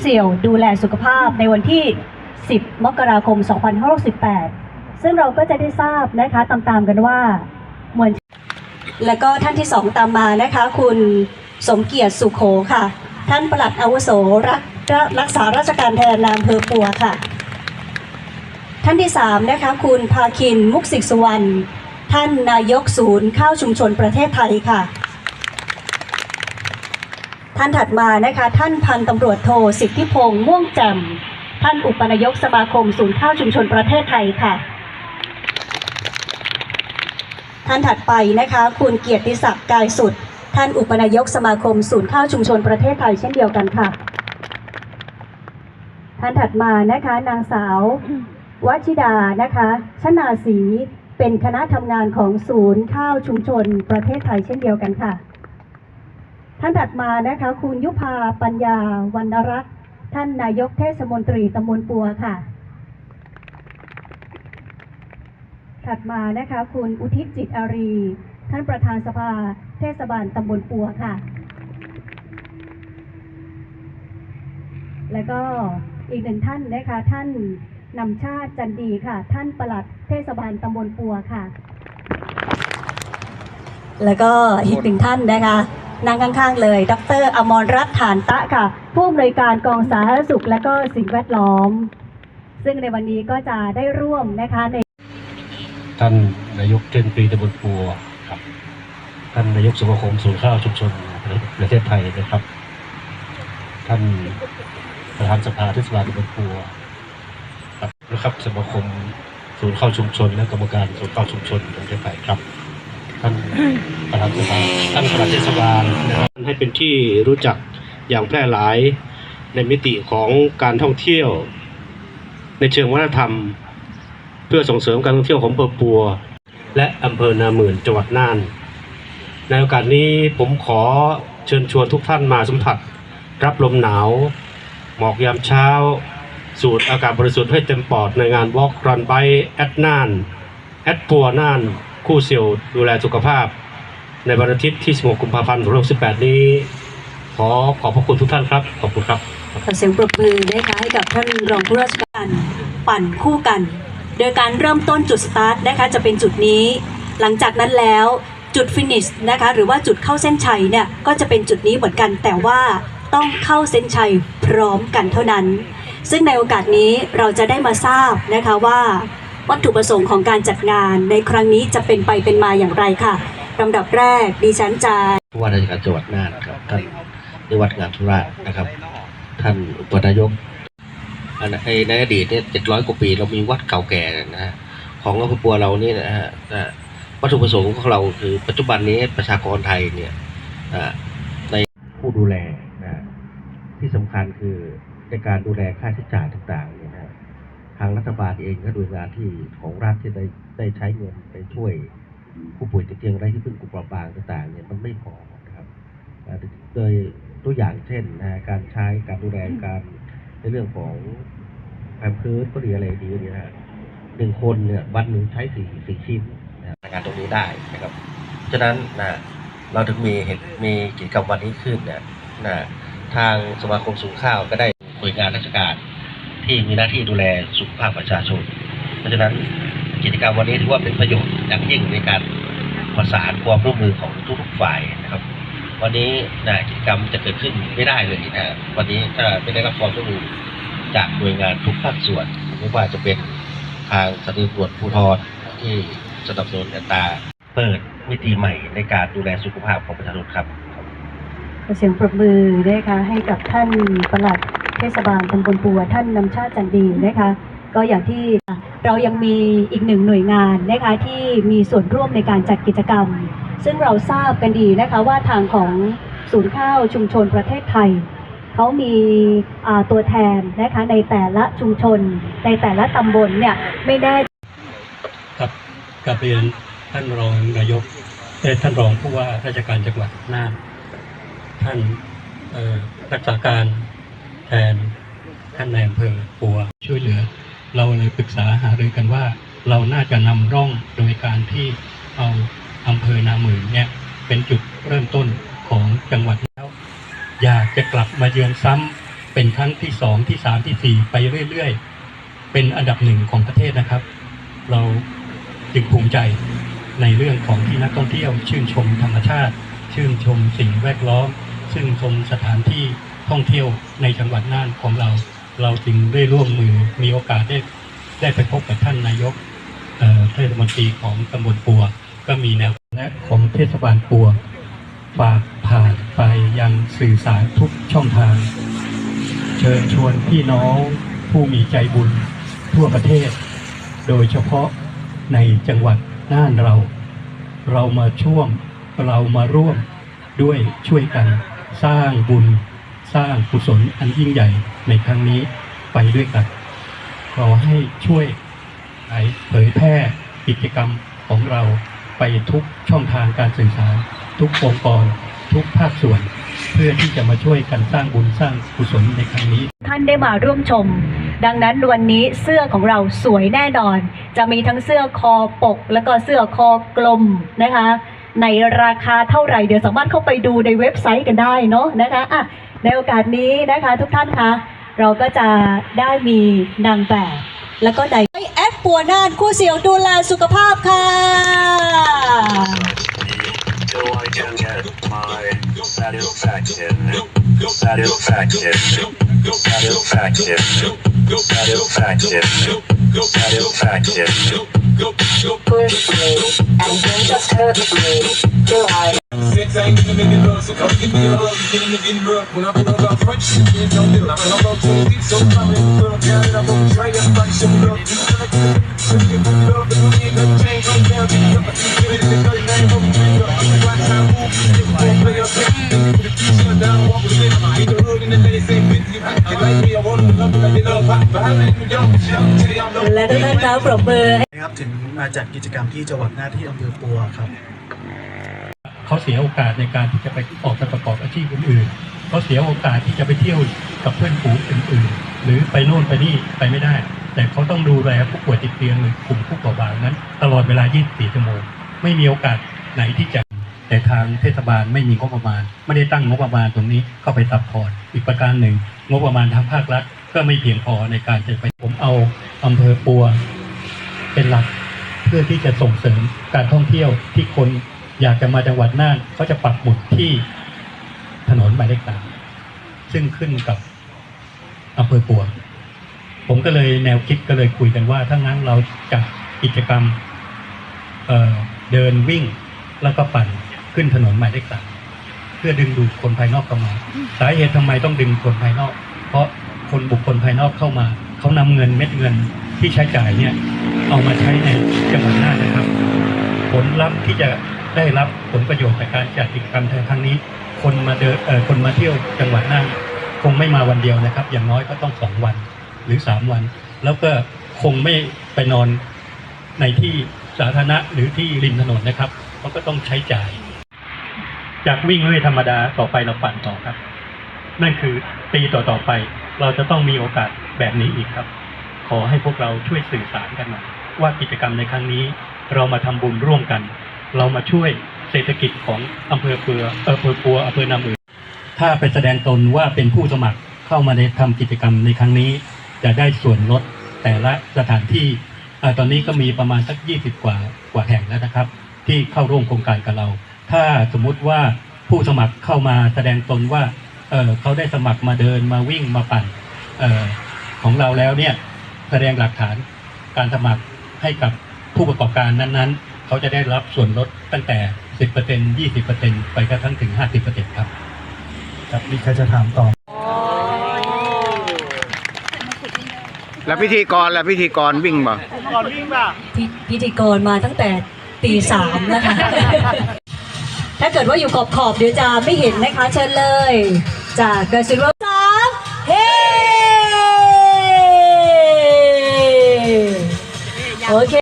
เสี่ยวดูแลสุขภาพในวันที่ 10 มกราคม 2568 ซึ่งเราก็จะได้ทราบนะคะตามๆกันว่ามวลแล้วก็ท่านที่สองตามมานะคะ คุณสมเกียรติสุขโขค่ะ ท่านปลัดอาวุโสรักรักษาราชการแทนนายอำเภอปัวค่ะ ท่านที่สามนะคะ คุณภาคินมุกสิกสุวรรณท่านนายกศูนย์ข้าวชุมชนประเทศไทยค่ะ ท่านถัดมานะคะ ท่านพันตำรวจโทสิทธิพงษ์ม่วงแจ่มท่านอุปนายกสมาคมศูนย์ข้าวชุมชนประเทศไทยค่ะ ท่านถัดไปนะคะ คุณเกียรติศักดิ์กายสุด ท่านอุปนายกสมาคมศูนย์ข้าวชุมชนประเทศไทยเช่นเดียวกันค่ะ ท่านถัดมานะคะ นางสาววชิดานะคะชนาศรีเป็นคณะทำงานของศูนย์ข้าวชุมชนประเทศไทยเช่นเดียวกันค่ะ ท่านถัดมานะคะคุณยุพาปัญญาวรรณรักษ์ท่านนายกเทศมนตรีตำบลปัวค่ะ ถัดมานะคะคุณอุทิศจิตอารี ท่านประธานสภาเทศบาลตำบลปัวค่ะ แล้วก็อีกหนึ่งท่านนะคะท่านนำชาติจันดีค่ะ ท่านประหลัดเทศบาลตำบลปัวค่ะ แล้วก็อีกหนึ่งท่านนะคะ นั่งข้างๆเลย ดร อมรรัตน์ฐานตะค่ะ ผู้อำนวยการกองสาธารณสุขและก็สิ่งแวดล้อม ซึ่งในวันนี้ก็จะได้ร่วมนะคะใน ท่านนายกเทศมนตรีตำบลปัวครับ ท่านนายกสมาคมศูนย์ข้าวชุมชนประเทศไทยนะครับ ท่านประธานสภาเทศบาลตำบลปัวครับนะครับสมาคมศูนย์ข้าวชุมชน และกรรมการศูนย์ข้าวชุมชนประเทศไทยครับ ท่าน ประธานสภาท่านประเทศบาลให้เป็นที่รู้จักอย่างแพร่หลายในมิติของการท่องเที่ยว ในเชิงวัฒนธรรม เพื่อส่งเสริมการท่องเที่ยวของอำเภอปัว และอำเภอนาหมื่นจังหวัดน่าน ในโอกาสนี้ผมขอเชิญชวนทุกท่านมาสัมผัส รับลมหนาว หมอกยามเช้า สูดอากาศบริสุทธิ์ให้เต็มปอดในงาน Walk Run by แอดน่านแอดปัวน่าน คู่เซียวดูแลสุขภาพ ในวันอาทิตย์ที่ 16 กุมภาพันธ์2568 นี้ ขอขอบพระคุณทุกท่านครับ ขอบคุณครับ ขอเสียงปรบมือนะคะให้กับท่านรองผู้ราชการปั่นคู่กัน โดยการเริ่มต้นจุดสตาร์ทนะคะจะเป็นจุดนี้ หลังจากนั้นแล้วจุดฟินิชนะคะหรือว่าจุดเข้าเส้นชัยเนี่ยก็จะเป็นจุดนี้เหมือนกัน แต่ว่าต้องเข้าเส้นชัยพร้อมกันเท่านั้น ซึ่งในโอกาสนี้เราจะได้มาทราบนะคะว่า วัตถุประสงค์ของการจัดงานในครั้งนี้จะเป็นไปเป็นมาอย่างไรค่ะ ลำดับแรกดิฉันจะผู้ว่าราชการจังหวัดน่านนะครับท่านนิวัฒน์งานธุระนะครับ ท่านอุปนายกในอดีตเนี่ยเจ็ดร้อยกว่าปี เรามีวัดเก่าแก่นะฮะของอำเภอปัวเรานี่นะฮะวัตถุประสงค์ของเราคือปัจจุบันนี้ประชากรไทยเนี่ยในผู้ดูแลนะที่สำคัญคือในการดูแลค่าใช้จ่ายต่างๆเนี่ยนะฮะทางรัฐบาลเองก็ดยงานที่ของรัฐที่ได้ได้ใช้เงินไปช่วย ผู้ป่วยติดเตียงไร้ที่พึ่งกลุ่มเปราะบางต่างๆเนี่ยมันไม่พอนะครับโดยตัวอย่างเช่นนะการใช้การดูแลการในเรื่องของแพมเพิร์สก็ดีอะไรดีนี่นะฮะหนึ่งคนเนี่ยวันหนึ่งใช้สี่สี่ชิ้นนะฮะงานตรงนี้ได้นะครับฉะนั้นนะเราถึงมีเหตุมีกิจกรรมวันนี้ขึ้นเนี่ยนะทางสมาคมสูงข้าวก็ได้หน่วยงานราชการที่มีหน้าที่ดูแลสุขภาพประชาชน เพราะฉะนั้น กิจกรรมวันนี้ถือว่าเป็นประโยชน์อย่างยิ่งในการประสานความร่วมมือของทุกฝ่ายนะครับ วันนี้นะกิจกรรมจะเกิดขึ้นไม่ได้เลยนะวันนี้ถ้าไม่ได้รับความร่วมมือจากหน่วยงานทุกภาคส่วนไม่ว่าจะเป็นทางสถานีตำรวจภูธรที่สนับสนุนอัตราเปิดมิติใหม่ในการดูแลสุขภาพของประชาชนครับขอเสียงปรบมือนะคะให้กับท่านปลัดเทศบาลตำบลปัวท่านนำชาติจันดีนะคะ ก็อย่างที่ เรายังมีอีกหนึ่งหน่วยงานนะคะที่มีส่วนร่วมในการจัดกิจกรรม ซึ่งเราทราบกันดีนะคะว่าทางของศูนย์ข้าวชุมชนประเทศไทยเขามีตัวแทนนะคะในแต่ละชุมชน ในแต่ละตำบลเนี่ยไม่ได้กับกับเรียนท่านรองนายกเอ่ท่านรองผู้ว่าราชการจังหวัดน่านท่านรักษาการแทนท่านนายอำเภอปัวช่วยเหลือ เราเลยปรึกษาหารือกันว่า เราน่าจะนำร่องโดยการที่เอาอำเภอนาหมื่นเนี่ยเป็นจุดเริ่มต้นของจังหวัดแล้วอยากจะกลับมาเยือนซ้ำเป็นครั้งที่สองที่สามที่สี่ไปเรื่อยๆ เป็นอันดับหนึ่งของประเทศนะครับ เราจึงภูมิใจในเรื่องของที่นักท่องเที่ยว ชื่นชมธรรมชาติ ชื่นชมสิ่งแวดล้อมซึ่งชมสถานที่ท่องเที่ยวในจังหวัดน่านของเรา เราจึงได้ร่วมมือมีโอกาสได้ได้ไปพบกับท่านนายกเทศมนตรีของตำบลปัว ก็มีแนวและของเทศบาลปัว ฝากผ่านไปยังสื่อสารทุกช่องทาง เชิญชวนพี่น้องผู้มีใจบุญทั่วประเทศ โดยเฉพาะในจังหวัดน่านเรา เรามาช่วมเรามาร่วมด้วยช่วยกันสร้างบุญ สร้างกุศลอันยิ่งใหญ่ในครั้งนี้ไปด้วยกันขอให้ช่วยเผยแพร่กิจกรรมของเราไปทุกช่องทางการสื่อสาร ทุกองค์กร ทุกภาคส่วน เพื่อที่จะมาช่วยกันสร้างบุญสร้างกุศลในครั้งนี้ ท่านได้มาร่วมชม ดังนั้นวันนี้เสื้อของเราสวยแน่นอน จะมีทั้งเสื้อคอปก แล้วก็เสื้อคอกลมนะคะ ในราคาเท่าไหร่ เดี๋ยวสามารถเข้าไปดูในเว็บไซต์กันได้เนาะนะคะอะในโอกาสนี้นะคะทุกท่านคะเราก็จะได้มีนางแบบแล้วก็ไดแอปปัวน่านคู่เสียวดูแลสุขภาพค่ะ till I can get my satisfaction. Satisfaction. Satisfaction. push me, and you just hurt it go to จัดกิจกรรมที่จังหวัดหน้าที่อำเภอปัวครับเขาเสียโอกาสในการที่จะไปออกไปประกอบอาชีพอื่นๆเขาเสียโอกาสที่จะไปเที่ยวกับเพื่อนฝูงอื่นๆ หรือไปโน่นไปนี่ไปไม่ได้ แต่เขาต้องดูแลผู้ป่วยติดเตียงหรือกลุ่มผู้เปราะบางนั้น ตลอดเวลา 24 ชั่วโมง ไม่มีโอกาสไหนที่จะแต่ทางเทศบาลไม่มีงบประมาณ ไม่ได้ตั้งงบประมาณตรงนี้เข้าไปซัพพอร์ตอีกประการหนึ่ง งบประมาณทางภาครัฐ ก็ไม่เพียงพอในการจะไปผมเอาอำเภอปัว เป็นหลัก เพื่อที่จะส่งเสริมการท่องเที่ยวที่คนอยากจะมาจังหวัดน่านเขาจะปักหมุดที่ถนนหมายเลขสามซึ่งขึ้นกับอำเภอปัว ผมก็เลยแนวคิดก็เลยคุยกันว่า ถ้างั้นเราจัดกิจกรรมเเดินวิ่งแล้วก็ปั่นขึ้นถนนหมายเลขสามเพื่อดึงดูดคนภายนอกเข้ามา สาเหตุทำไมต้องดึงคนภายนอก เพราะคนบุคคลภายนอกเข้ามา เขานำเงินเม็ดเงิน ที่ใช้จ่ายเนี่ยเอามาใช้ในจังหวัดน่านนะครับ ผลลัพธ์ที่จะได้รับผลประโยชน์จากการจัดกิจกรรมครั้งนี้ คนมาเดินเออคนมาเที่ยวจังหวัดน่านคงไม่มาวันเดียวนะครับ อย่างน้อยก็ต้องสองวันหรือสามวัน แล้วก็คงไม่ไปนอนในที่สาธารณะหรือที่ริมถนนนะครับเพราก็ต้องใช้จ่าย จากวิ่งเรื่อยธรรมดาต่อไปเราปั่นต่อครับ นั่นคือปีต่อต่อๆไป เราจะต้องมีโอกาสแบบนี้อีกครับ ขอให้พวกเราช่วยสื่อสารกันหน่อยว่ากิจกรรมในครั้งนี้ เรามาทำบุญร่วมกัน เรามาช่วยเศรษฐกิจของอำเภอเปืออำเภอปัวอำเภอนามือถ้าไปแสดงตนว่าเป็นผู้สมัครเข้ามาในทำกิจกรรมในครั้งนี้ จะได้ส่วนลดแต่ละสถานที่อตอนนี้ก็มีประมาณสัก 20 กว่ากว่าแห่งแล้วนะครับ ที่เข้าร่วมโครงการกับเรา ถ้าสมมุติว่าผู้สมัครเข้ามาแสดงตนว่าเเขาได้สมัครมาเดินมาวิ่งมาปั่นออของเราแล้วเนี่ย แสดงหลักฐานการสมัครให้กับผู้ประกอบการนั้นๆ เขาจะได้รับส่วนลดตั้งแต่ 10% 20%ไปกระทั่งถึง 50%ครับครับมีใครจะถามต่อ แล้วพิธีกรแล้วพิธีกรวิ่งบ่พิพิธีกรมาตั้งแต่ตีสามนะคะถ้าเกิดว่าอยู่ขอบขอบๆเดี๋ยวจะไม่เห็นนะคะ เชิญเลย จากเกษตรสาม